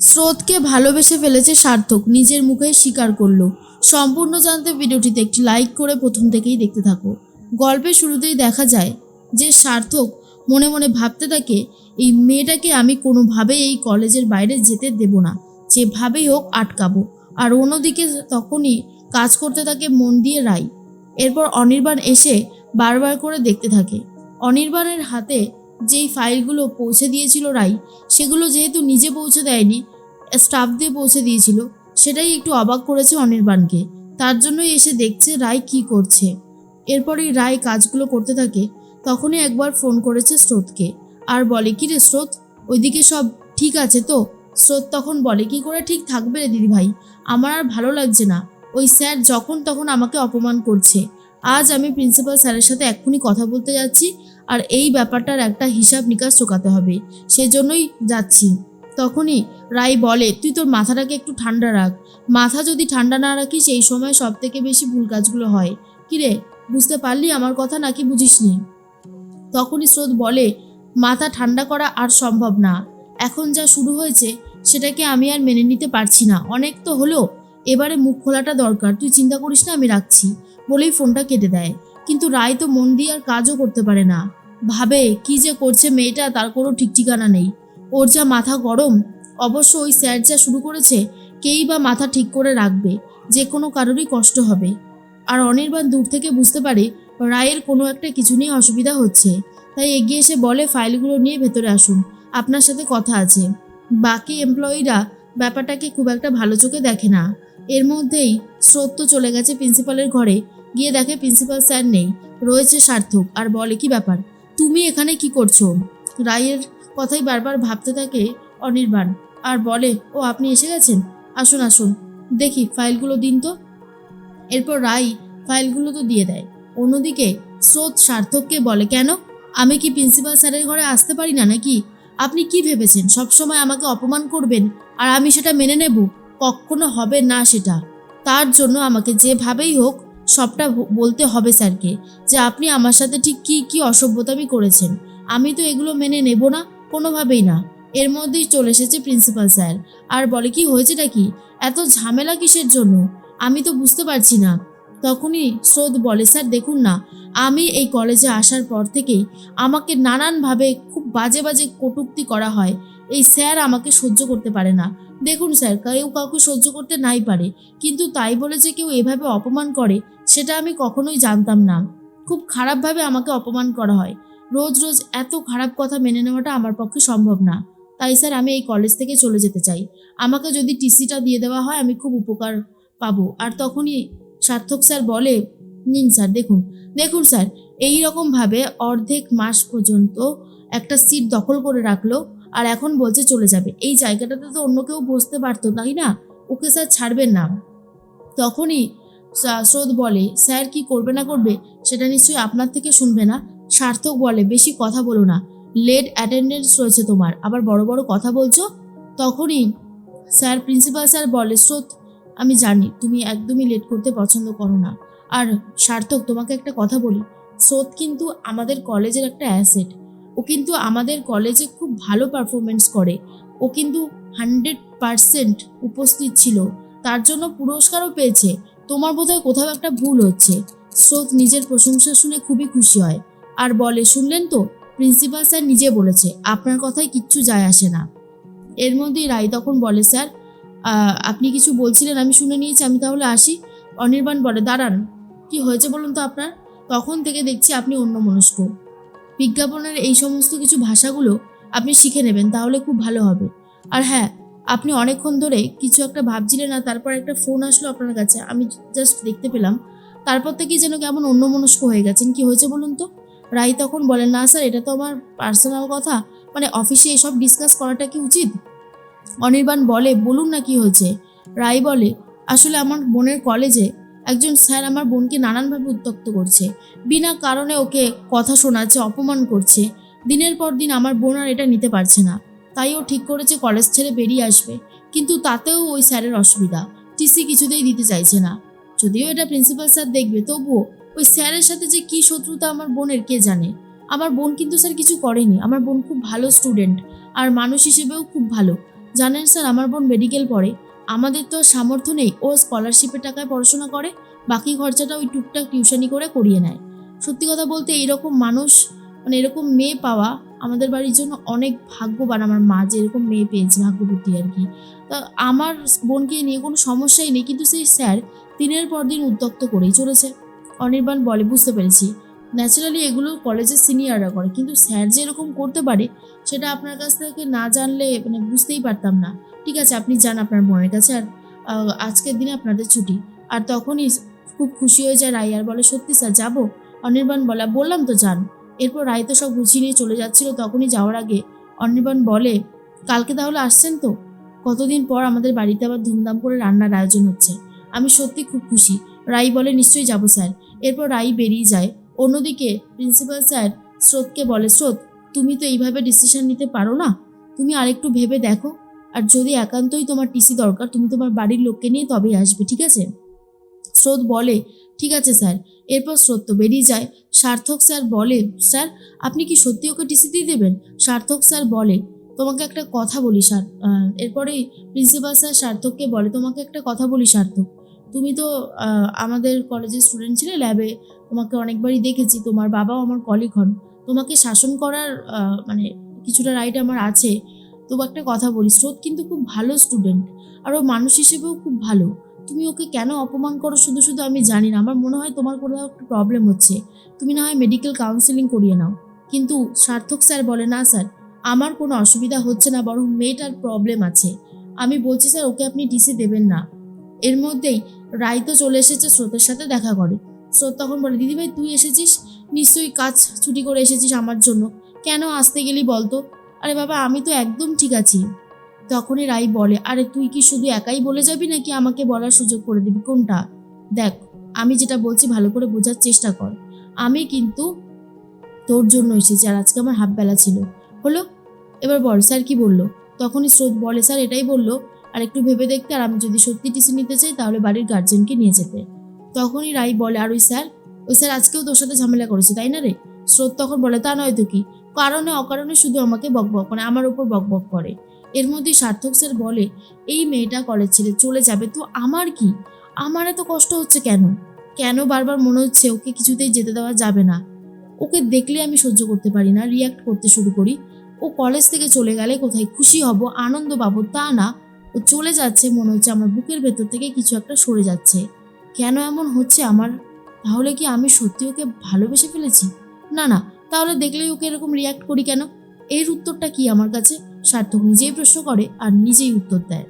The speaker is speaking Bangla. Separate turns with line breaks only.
স্রোতকে ভালোবেসে ফেলেছে সার্থক, নিজের মুখে স্বীকার করল। সম্পূর্ণ জানতে ভিডিওটিতে একটি লাইক করে প্রথম থেকেই দেখতে থাকো। গল্পের শুরুতেই দেখা যায় যে সার্থক মনে মনে ভাবতে থাকে, এই মেয়েটাকে আমি কোনোভাবেই এই কলেজের বাইরে যেতে দেব না, যেভাবেই হোক আটকাবো। আর অন্যদিকে তখনই কাজ করতে থাকে মন দিয়ে রাই এরপর অনির্বাণ এসে বারবার করে দেখতে থাকে। অনির্বাণের হাতে যেই ফাইলগুলো পৌঁছে দিয়েছিল রাই, সেগুলো যেহেতু নিজে পৌঁছে দেয়নি স্টাফ দিয়ে পৌঁছে দিয়েছিল, সেটাই একটু অবাক করেছে অনির্বাণকে। তার জন্যই এসে দেখছে রায় কি করছে। এরপরেই রায় কাজগুলো করতে থাকে, তখনই একবার ফোন করেছে স্রোতকে। আর বলে, কি রে স্রোত? ওইদিকে সব ঠিক আছে তো? স্রোত তখন বলে, কি করে ঠিক থাকবে রে দিদি ভাই আমার আর ভালো লাগছে না। ওই স্যার যখন তখন আমাকে অপমান করছে। আজ আমি প্রিন্সিপাল স্যারের সাথে এক্ষুনি কথা বলতে যাচ্ছি আর এই ব্যাপারটার একটা হিসাব নিকাশ চোকাতে হবে। সেজন্যই যাচ্ছি। তখনই রাই বলে, তুই তোর মাথাটাকে একটু ঠান্ডা রাখ। মাথা যদি ঠান্ডা না রাখিস, এই সময় সব থেকে বেশি ভুল কাজগুলো হয়। কিরে বুঝতে পারলি আমার কথা নাকি বুঝিসনি? তখনই স্রোত বলে, মাথা ঠান্ডা করা আর সম্ভব না। এখন যা শুরু হয়েছে, সেটাকে আমি আর মেনে নিতে পারছি না। অনেক তো হলো। এবারে মুখ খোলাটা দরকার। তুই চিন্তা করিস না, আমি রাখছি। বলেই ফোনটা কেটে দেয়। কিন্তু রায় তো মন দিয়ে আর কাজও করতে পারে না। ভাবে, কি যে করছে মেয়েটা তার কোনো ঠিক ঠিকানা নেই। ওর যা মাথা গরম, অবশ্য ওই স্যার যা শুরু করেছে, কেই বা মাথা ঠিক করে রাখবে, যে কোনো কারোরই কষ্ট হবে। আর অনির্বাণ দূর থেকে বুঝতে পারে, রায়ের কোনো একটা কিছু নিয়ে অসুবিধা হচ্ছে। তাই এগিয়ে এসে বলে, ফাইলগুলো নিয়ে ভেতরে আসুন। আপনার সাথে কথা আছে। বাকি এমপ্লয়িরা ব্যাপারটাকে খুব একটা ভালো চোখে দেখে না। এর মধ্যেই স্রোত তো চলে গেছে প্রিন্সিপালের ঘরে। গিয়ে দেখে প্রিন্সিপাল স্যার নেই। রয়েছে সার্থক, আর বলে, কি ব্যাপার? তুমি এখানে কি করছ? রায়ের কথাই বারবার ভাবতে থাকে অনির্বাণ, আর বলে, ও, আপনি এসে গেছেন? আসুন আসুন। দেখি, ফাইলগুলো দিন তো। এরপর রাই ফাইলগুলো তো দিয়ে দেয়। অন্যদিকে স্রোত সার্থককে বলে, কেন? আমি কি প্রিন্সিপাল স্যারের ঘরে আসতে পারি না নাকি? আপনি কি ভেবেছেন? সবসময় আমাকে অপমান করবেন, আর আমি সেটা মেনে নেব? কখনো হবে না সেটা। তার জন্য আমাকে যেভাবেই হোক সবটা বলতে হবে স্যারকে যে আপনি আমার সাথে ঠিক কী কী অসভ্যতামি করেছেন। আমি তো এগুলো মেনে নেব না, কোনোভাবেই না। এর মধ্যেই চলে এসেছে প্রিন্সিপাল স্যার। আর বলে কি হয়েছেটা কি? এত ঝামেলা কিসের জন্য? আমি তো বুঝতে পারছি না। তখনই স্রোত বলে, স্যার, দেখুন না, আমি এই কলেজে আসার পর থেকেই আমাকে নানানভাবে খুব বাজে বাজে কটূক্তি করা হয়। এই স্যার আমাকে সহ্য করতে পারে না। দেখুন স্যার, কেউ কাউকে সহ্য করতে নাই পারে, কিন্তু তাই বলে যে কেউ এভাবে অপমান করে, সেটা আমি কখনোই জানতাম না। খুব খারাপভাবে আমাকে অপমান করা হয়। রোজ রোজ এত খারাপ কথা মেনে নেওয়াটা আমার পক্ষে সম্ভব না। তাই স্যার, আমি এই কলেজ থেকে চলে যেতে চাই। আমাকে যদি টিসিটা দিয়ে দেওয়া হয়, আমি খুব উপকার পাবো। আর তখনই সার্থক স্যার বলে, নিন স্যার, দেখুন। দেখুন স্যার এই রকমভাবে অর্ধেক মাস পর্যন্ত একটা সিট দখল করে রাখল। আর এখন বলছে চলে যাবে। এই জায়গাটাতে তো অন্য কেউ বসতে পারতো, তাই না? ওকে স্যার ছাড়বেন না। তখনই স্রোত বলে, স্যার কি করবে না করবে, সেটা নিশ্চয়ই আপনার থেকে শুনবে না। সার্থক বলে, বেশি কথা বলো না। লেট অ্যাটেন্ডেন্স রয়েছে তোমার। আবার বড় বড় কথা বলছো? তখনই স্যার, প্রিন্সিপাল স্যার বলে, স্রোত, আমি জানি তুমি একদমই লেট করতে পছন্দ করো না। আর সার্থক, তোমাকে একটা কথা বলি। স্রোত কিন্তু আমাদের কলেজের একটা অ্যাসেট। ও কিন্তু আমাদের কলেজে খুব ভালো পারফরমেন্স করে। ও কিন্তু হান্ড্রেড পারসেন্ট উপস্থিত ছিল। তার জন্য পুরস্কারও পেয়েছে। তোমার বোধহয় কোথাও একটা ভুল হচ্ছে। স্রোত নিজের প্রশংসা শুনে খুবই খুশি হয়। আর বলে, শুনলেন তো? প্রিন্সিপাল স্যার নিজে বলেছে, আপনার কথায় কিচ্ছু যায় আসে না। এর মধ্যেই রায় তখন বলে, স্যার আপনি কিছু বলছিলেন, আমি শুনে নিয়েছি, আমি তাহলে আসি। অনির্বাণ বলে, দাঁড়ান, কি হয়েছে বলুন তো আপনার? তখন থেকে দেখছি আপনি অন্য মনস্ক বিজ্ঞাপনের এই সমস্ত কিছু ভাষাগুলো আপনি শিখে নেবেন, তাহলে খুব ভালো হবে। আর হ্যাঁ আপনি অনেকক্ষণ ধরে কিছু একটা ভাবছিলেন না তারপর একটা ফোন আসলো আপনার কাছে, আমি জাস্ট দেখতে পেলাম। তারপর থেকেই যেন কেমন অন্যমনস্ক হয়ে গেছেন, কি হয়েছে বলুন তো? রাই তখন বলেন, না স্যার, এটা তো আমার পার্সোনাল কথা মানে অফিসে এসব ডিসকাস করাটা কি উচিত? অনির্বাণ বলে, বলুন না কি হয়েছে। রাই বলে, আসলে আমার বোনের কলেজে একজন স্যার আমার বোনকে নানানভাবে উত্তক্ত করছে। বিনা কারণে ওকে কথা শোনাচ্ছে, অপমান করছে। দিনের পর দিন আমার বোন আর এটা নিতে পারছে না। তাই ও ঠিক করেছে কলেজ ছেড়ে বেরিয়ে আসবে। কিন্তু তাতেও ওই স্যারের অসুবিধা। টিসি কিছুতেই দিতে চাইছে না। যদিও এটা প্রিন্সিপাল স্যার দেখবে, তবুও ওই স্যারের সাথে যে কী শত্রুতা আমার বোনের, কে জানে? আমার বোন কিন্তু স্যার কিছু করেনি। আমার বোন খুব ভালো স্টুডেন্ট আর মানুষ হিসেবেও খুব ভালো। জানেন স্যার, আমার বোন মেডিকেল পড়ে। আমাদের তো সামর্থ্য নেই, ও স্কলারশিপের টাকায় পড়াশোনা করে, বাকি খরচাটা ওই টুকটাক টিউশনি করে করিয়ে নেয়। সত্যি কথা বলতে এরকম মানুষ মানে এরকম মেয়ে পাওয়া আমাদের বাড়ির জন্য অনেক ভাগ্যবান আমার মা, যে এরকম মেয়ে পেয়েছে, ভাগ্যবতী আর কি। তা আমার বোনকে নিয়ে কোনো সমস্যাই নেই, কিন্তু সেই স্যার দিনের পর দিন উদ্যক্ত করেই চলেছে। অনির্বাণ বলে, বুঝতে পেরেছি। ন্যাচারালি এগুলো কলেজের সিনিয়ররা করে, কিন্তু স্যার যে এরকম করতে পারে, সেটা আপনার কাছ থেকে না জানলে মানে বুঝতেই পারতাম না। ঠিক আছে, আপনি যান আপনার বোনের কাছে আর আজকের দিনে আপনাদের ছুটি। আর তখনই খুব খুশি হয়ে যায় রাই আর বলে, সত্যি স্যার, যাব? অনির্বাণ বলে, বললাম তো যান। এরপর রায় তো সব গুছিয়ে নিয়ে চলে যাচ্ছিল। তখনই যাওয়ার আগে অনির্বাণ বলে, কালকে তাহলে আসছেন তো? কতদিন পর আমাদের বাড়িতে আবার ধুমধাম করে রান্নার আয়োজন হচ্ছে। আমি সত্যি খুব খুশি। রাই বলে, নিশ্চয়ই যাব স্যার। এরপর রাই বেরিয়ে যায়। অন্যদিকে প্রিন্সিপাল স্যার স্রোতকে বলে, স্রোত, তুমি তো এইভাবে ডিসিশন নিতে পারো না? তুমি আরেকটু ভেবে দেখো। আর যদি একান্তই তোমার টিসি দরকার তুমি তোমার বাড়ির লোককে নিয়ে তবেই আসবে ঠিক আছে? স্রোত বলে ঠিক আছে স্যার। এরপর স্রোত তো বেরিয়ে যায়। সার্থক স্যার বলে স্যার আপনি কি সত্যি ওকে টিসি দিয়ে দেবেন? সার্থক স্যার বলে তোমাকে একটা কথা বলি সার আহ, এরপরেই প্রিন্সিপাল স্যার সার্থককে বলে তোমাকে একটা কথা বলি সার্থক। তুমি তো আমাদের কলেজের স্টুডেন্ট ছিলে ল্যাবে তোমাকে অনেকবারই দেখেছি তোমার বাবাও আমার কলিগ হন। তোমাকে শাসন করার মানে কিছুটা রাইট আমার আছে। তবু একটা কথা বলি, স্রোত কিন্তু খুব ভালো স্টুডেন্ট আর ও মানুষ হিসেবেও খুব ভালো। তুমি ওকে কেন অপমান করো শুধু শুধু আমি জানি না, আমার মনে হয় তোমার কোথাও একটা প্রবলেম হচ্ছে। তুমি না হয় মেডিকেল কাউন্সিলিং করিয়ে নাও। কিন্তু সার্থক স্যার বলে, না স্যার, আমার কোনো অসুবিধা হচ্ছে না, বরং মেয়েটার প্রবলেম আছে। আমি বলছি, স্যার, ওকে আপনি টিসি দেবেন না। এর মধ্যেই রায় তো চলে এসেছে স্রোতের সাথে দেখা করে। স্রোত তখন বলে, দিদিভাই, তুই এসেছিস? নিশ্চয়ই কাজ ছুটি করে এসেছিস আমার জন্য। কেন আসতে গেলি বলতো? আরে বাবা, আমি তো একদম ঠিক আছি। তখনই রাই বলে, আরে তুই কি শুধু একাই বলে যাবি নাকি আমাকে বলার সুযোগ করে দিবি? কোনটা? দেখ, আমি যেটা বলছি ভালো করে বোঝার চেষ্টা কর। আমি কিন্তু তোর জন্য এসেছি আর আজকে আমার হাফ বেলা ছিল। হলো? এবার বল, স্যার কি বলল? তখনই স্রোত বলে, স্যার এটাই বলল, আর একটু ভেবে দেখতে, আর আমি যদি সত্যি টিসি নিতে চাই, তাহলে বাড়ির গার্জেনকে নিয়ে যেতে। তখনই রাই বলে, আর ওই স্যার ওই স্যার আজকেও তোর সাথে ঝামেলা করেছে, তাই না রে? স্রোত তখন বলে, তা নয় তো কি? কারণে, অকারণে শুধু আমাকে বকবক করে, আমার উপর বকবক করে। এর মধ্যে সার্থক স্যার বলে, এই মেয়েটা কলেজ ছেড়ে চলে যাবে তো আমার কি? আমার এত কষ্ট হচ্ছে কেন? কেন বারবার মনে হচ্ছে ওকে কিছুতেই যেতে দেওয়া যাবে না? ওকে দেখলে আমি সহ্য করতে পারি না রিয়াক্ট করতে শুরু করি। ও কলেজ থেকে চলে গেলে কোথায় খুশি হব, আনন্দ পাবো তা না। ও চলে যাচ্ছে, মনে হচ্ছে আমার বুকের ভেতর থেকে কিছু একটা সরে যাচ্ছে। কেন এমন হচ্ছে আমার? তাহলে কি আমি সত্যি ওকে ভালোবেসে ফেলেছি? না না তাহলে দেখলেই ওকে এরকম রিয়াক্ট করি কেন? এর উত্তরটা কি আমার কাছে? সার্থক নিজেই প্রশ্ন করে আর নিজেই উত্তর দেয়।